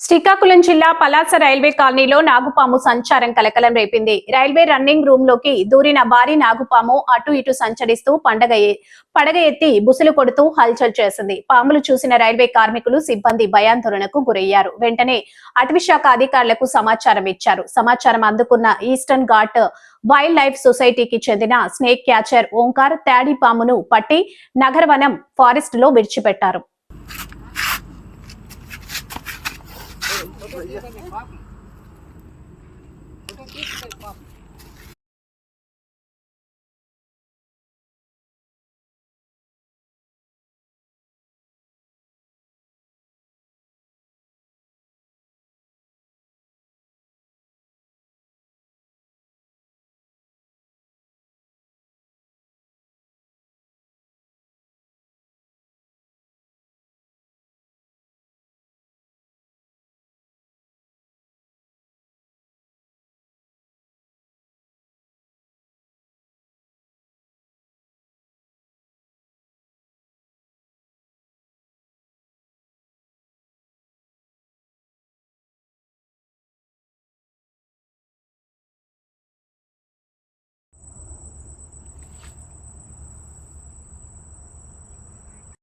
శ్రీకాకుళం జిల్లా పలాస రైల్వే కాలనీలో నాగుపాము సంచారం కలకలం రేపింది. రైల్వే రన్నింగ్ రూమ్లోకి దూరిన భారీ నాగుపాము అటు ఇటు సంచరిస్తూ పండగ పడగ ఎత్తి బుసలు కొడుతూ హల్చల్ చేసింది. పాములు చూసిన రైల్వే కార్మికులు సిబ్బంది భయాందోళనకు గురయ్యారు. వెంటనే అటవీశాఖ అధికారులకు సమాచారం ఇచ్చారు. సమాచారం అందుకున్న ఈస్టర్న్ ఘాట్ వైల్డ్ లైఫ్ సొసైటీకి చెందిన స్నేక్ క్యాచర్ ఓంకార్ తాడి పామును పట్టి నగరవనం ఫారెస్ట్లో విడిచిపెట్టారు. 可以。